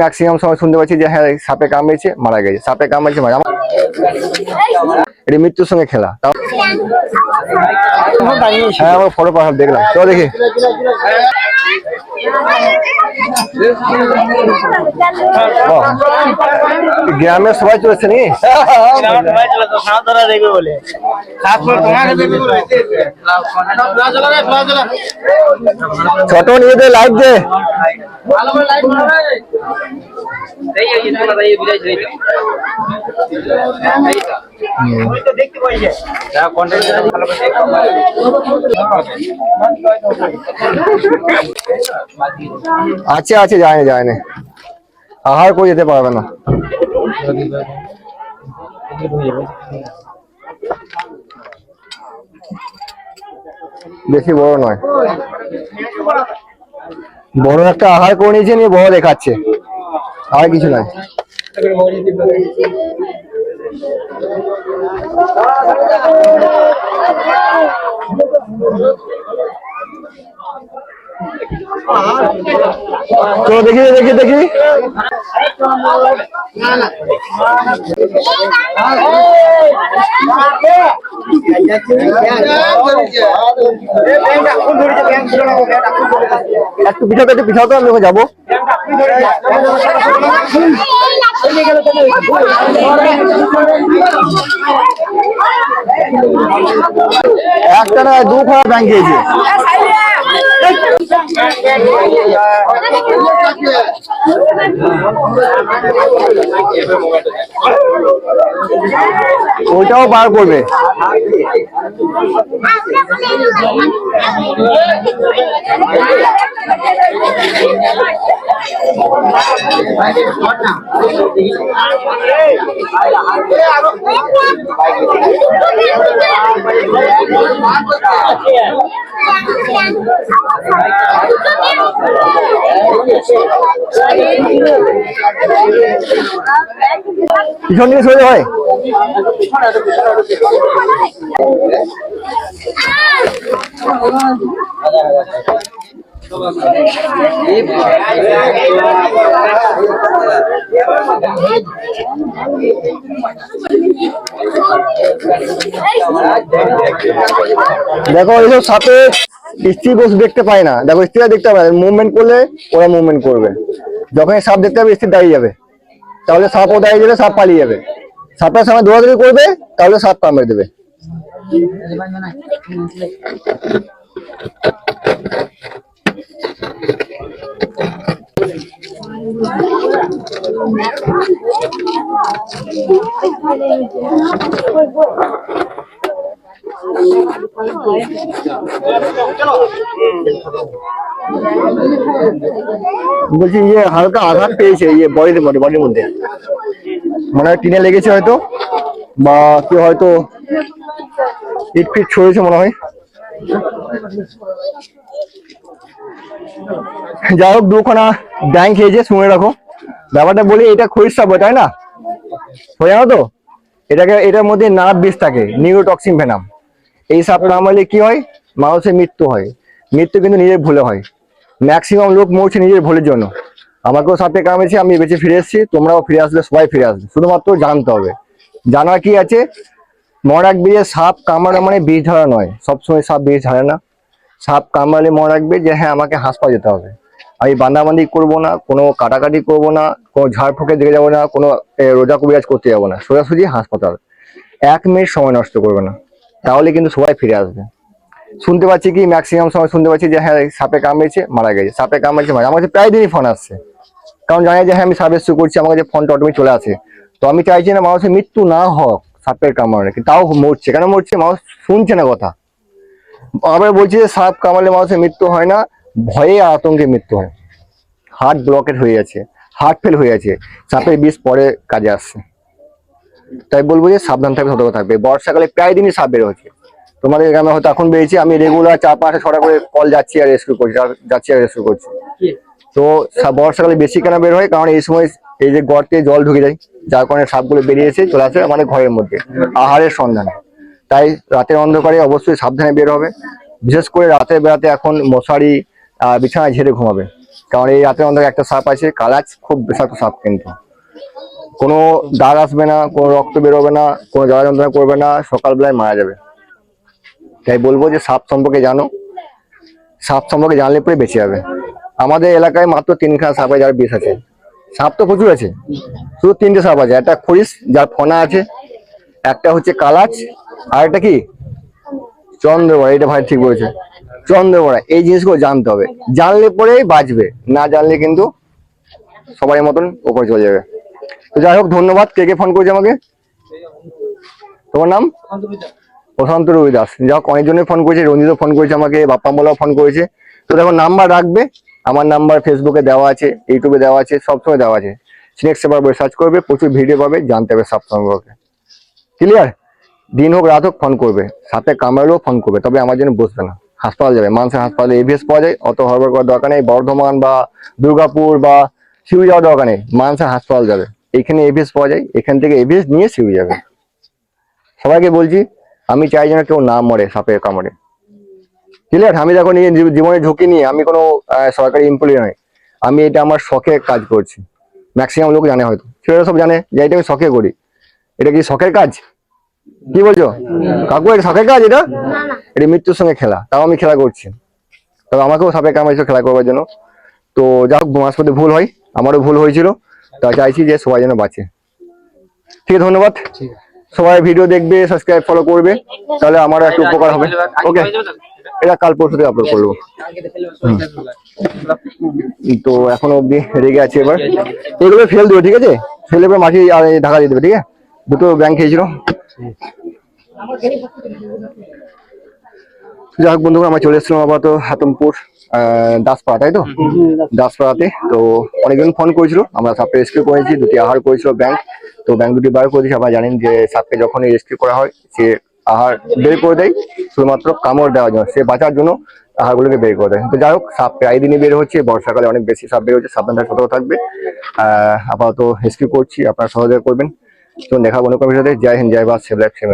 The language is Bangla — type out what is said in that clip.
ম্যাক্সিমাম সময় শুনতে পাচ্ছি যে হ্যাঁ সাপে কামড়েছে মারা গেছে। সাপে কামড়েছে মারা এটা মৃত্যুর সঙ্গে খেলা। হ্যাঁ আমার ফটো পাঠাব দেখলাম। তো দেখি। ও, গ্রামের সবাই চলেছে নি ছোট নিজেদের লাইভ দে। আছে আছে যায়নি যায়নি আহার করে যেতে পারবে না। বেশি বড় নয়। বড় একটা আহার করে নিয়েছে নিয়ে বড় দেখাচ্ছে। আর কিছু নাই। তো দেখি দেখি দেখি। একটু তো, একটু তো আমি ওখানে যাব। একটা না দু খানা ব্যাংক খেয়েছে ওইটাও বার করবে। পিছন দিকে সরে হয় দেখো এইসব সাপে স্ত্রী বস দেখতে পায় না। দেখো, স্ত্রীরা দেখতে পায় মুভমেন্ট করলে ওরা মুভমেন্ট করবে। যখন সাপ দেখতে পাবে, স্ত্রী দাঁড়িয়ে যাবে। তাহলে সাপও দাঁড়িয়ে যাবে সাপ পালিয়ে যাবে। সাপের সময় দৌড়াদৌড়ি করবে, তাহলে সাপ কামড়ে দেবে। বলছি ইয়ে হালকা আঘাত পেয়েছে ইয়ে বডির মধ্যে বডির মধ্যে। মনে হয় টিনে লেগেছে হয়তো, বা কেউ হয়তো ইট ফিট ছড়েছে মনে হয়। যাই হোক, দুখানা ব্যাং খেয়েছে, শুনে রাখো। ব্যাপারটা বলি, এটা খরিদ সাপ, তাই না? হয়ে জানো তো? এটাকে, এটার মধ্যে নার্ভ বিষ থাকে, নিউরোটক্সিন ভেনাম। এই সাপ কামড়ালে কি হয়? মানুষের মৃত্যু হয়। মৃত্যু কিন্তু নিজের ভুলে হয়। ম্যাক্সিমাম লোক মরছে নিজের ভুলের জন্য। আমাকেও সাপে কামড়েছে আমি বেঁচে ফিরে এসেছি, তোমরাও ফিরে আসলে সবাই ফিরে আসবে। শুধুমাত্র জানতে হবে। জানার কি আছে? রাখবে যে সাপ কামড়ানো মানে বিষ ধরা নয়। সবসময় সাপ বিষ ধরে না। সাপ কামড়ালে মনে রাখবে যে হ্যাঁ আমাকে হাসপাতাল যেতে হবে। আমি বান্দাবান্দি করব না, কোনো কাটাকাটি করব না, কোনো ঝাড়ফুঁকে দিকে যাব না, কোনো রোজা কবিরাজ করতে যাব না। সোজাসুজি হাসপাতাল। এক মিনিট সময় নষ্ট করবে না। তাহলে কিন্তু সবাই ফিরে আসবে। শুনতে পাচ্ছি কি ম্যাক্সিমাম সময় শুনতে পাচ্ছি যে হ্যাঁ সাপে কামড়েছে, মারা গেছে। সাপে কামড়েছে, মারা আমার কাছে প্রায় দিনই ফোন আসছে। কারণ জানি যে হ্যাঁ আমি সার্ভিস করছি, আমার কাছে ফোনটা অটোমেটিক চলে আসে। তো আমি চাইছি না মানুষের মৃত্যু না হোক সাপের কামড়ে, কিন্তু তাও মরছে। কেন মরছে? মানুষ শুনছে না কথা। আবার বলছি যে সাপ কামড়ে মানুষের মৃত্যু হয় না, ভয়ে আতঙ্কে মৃত্যু হয়। হার্ট ব্লকেট হয়ে যাচ্ছে হার্ট ফেল হয়ে যাচ্ছে সাপের বিষ পরে কাজে আসছে। তাই বলব যে সাবধান থাকবে, সতর্ক থাকবে। বর্ষাকালে প্রায় দিনই সাপ বের হচ্ছে। তোমাদের গ্রামে হয়তো এখন বেরিয়েছি আমি রেগুলার চার পাঁচটা ছটা করে কল যাচ্ছি আর রেস্কিউ করছি যাচ্ছি আর রেস্কিউ করছি। তো বর্ষাকালে বেশি কেন বের হয়? কারণ এই সময় এই যে গর্তে জল ঢুকে যায় যার কারণে সাপগুলো বেরিয়ে এসে চলে আসে আমাদের ঘরের মধ্যে আহারের সন্ধানে। তাই রাতের অন্ধকারে অবশ্যই সাবধানে বের হবে। বিশেষ করে রাতের বেলাতে এখন মশারি বিছানায় ঝেড়ে ঘুমাবে। কারণ এই রাতের অন্ধকারে একটা সাপ আছে কালাচ খুব বিষাক্ত সাপ কিন্তু। কোনো দাগ আসবে না কোনো রক্ত বেরোবে না কোনো জ্বালা যন্ত্রণা করবে না সকালবেলায় মারা যাবে। তাই বলব যে সাপ সম্পর্কে জানো। সাপ সম্পর্কে জানলে পরে বেঁচে যাবে। আমাদের এলাকায় মাত্র তিনখানা সাপে যার বিষ আছে। সাপ তো প্রচুর আছে। শুধু তিনটে সাপ আছে, একটা খরিস যার ফনা আছে, একটা হচ্ছে কালাচ, আর একটা কি? চন্দ্রবড়া, এটা ভাই ঠিক বলেছে। চন্দ্রবড়া, এই জিনিসগুলো জানতে হবে। জানলে পরেই বাঁচবে, না জানলে কিন্তু সবাই মতন ওপরে চলে যাবে। তো যাই হোক, ধন্যবাদ। কে কে ফোন করেছে আমাকে? তোমার নাম? প্রশান্ত রবি দাস। যাই হোক, অনেকজনই ফোন করেছে, রঞ্জিতও ফোন করেছে আমাকে বাপ্পা মোলাও ফোন করেছে। তো দেখো নাম্বার রাখবে, আমার নাম্বার ফেসবুকে দেওয়া আছে ইউটিউবে দেওয়া আছে, সবসময় দেওয়া আছে। সিনেক্স সেবার বই সার্চ করবে, প্রচুর ভিডিও পাবে, জানতে হবে সাপ সম্পর্কে ক্লিয়ার দিন হোক, রাত হোক ফোন করবে। সাথে কামড়ালেও ফোন করবে, তবে আমার জন্য বসবে না। হাসপাতাল যাবে মানুষের হাসপাতালে এভিএস পাওয়া যায়, অত হরবর করার দরকার নেই। বর্ধমান বা দুর্গাপুর বা শিউরি যাওয়ার দরকার নেই মানুষের হাসপাতাল যাবে। এখানে এভিএস পাওয়া যায়, এখান থেকে এভিএস নিয়ে শিউরি যাবে। সবাইকে বলছি আমি চাই যেন কেউ না মরে সাপের কামড়ে। ক্লিয়ার আমি দেখো নিজের জীবনে ঝুঁকি নিয়ে আমি কোনো সরকারি এমপ্লয়ি নয় আমি এটা আমার শখে কাজ করছি। ম্যাক্সিমাম লোক জানে হয়তো। ছেলেরা সব জানে। যে এটা আমি শখে করি। এটা কি শখের কাজ? কি বলছো? কাকু এটা শখের কাজ এটা? এটা মৃত্যুর সঙ্গে খেলা। তাও আমি খেলা করছি। তবে আমাকেও সাপে কামাইছে খেলা করবার জন্য। তো যা হোক মাঝপথে ভুল হয়। আমারও ভুল হয়েছিল। তা চাইছি যে সবাই যেন বাঁচে। ঠিক আছে ধন্যবাদ। সবাই ভিডিও দেখবে সাবস্ক্রাইব ফলো করবে, তাহলে আমারও একটা উপকার হবে। ওকে এটা কাল পরশু থেকে আপলোড করব। তো এখন অব্দি রেগে আছে এবার। এগুলো ফেল দেবে, ঠিক আছে? ফেলে এবার মাটি ঢাকা দিয়ে দেবে, ঠিক আছে? দুটো ব্যাংক খেয়েছিল। যাই হোক বন্ধুরা আমরা চলে এসেছিলাম আপাতত হাতমপুর আহ, দাসপাড়া তাই তো? দাসপাড়াতে। তো অনেকজন ফোন করেছিল আমরা সাপকে রেস্কিউ করেছি দুটি আহার করেছিল ব্যাংক তো ব্যাংক দুটি বার করেছি আপনারা জানেন যে সাপকে যখনই রেস্কিউ করা হয় সে আহার বের করে দেয় শুধুমাত্র কামড় দেওয়ার জন্য। সে বাঁচার জন্য আহারগুলোকে বের করে দেয়। তো যাই হোক সাপ প্রায় দিনই বের হচ্ছে বর্ষাকালে অনেক বেশি সাপ বের হচ্ছে সাবধানে সতর্ক থাকবে। আহ আপাতত রেস্কিউ করছি আপনারা সহযোগিতা করবেন। তো দেখা মনে করার সাথে জয় হিন্দ জয় বাদ সেভ লাইফ সেভ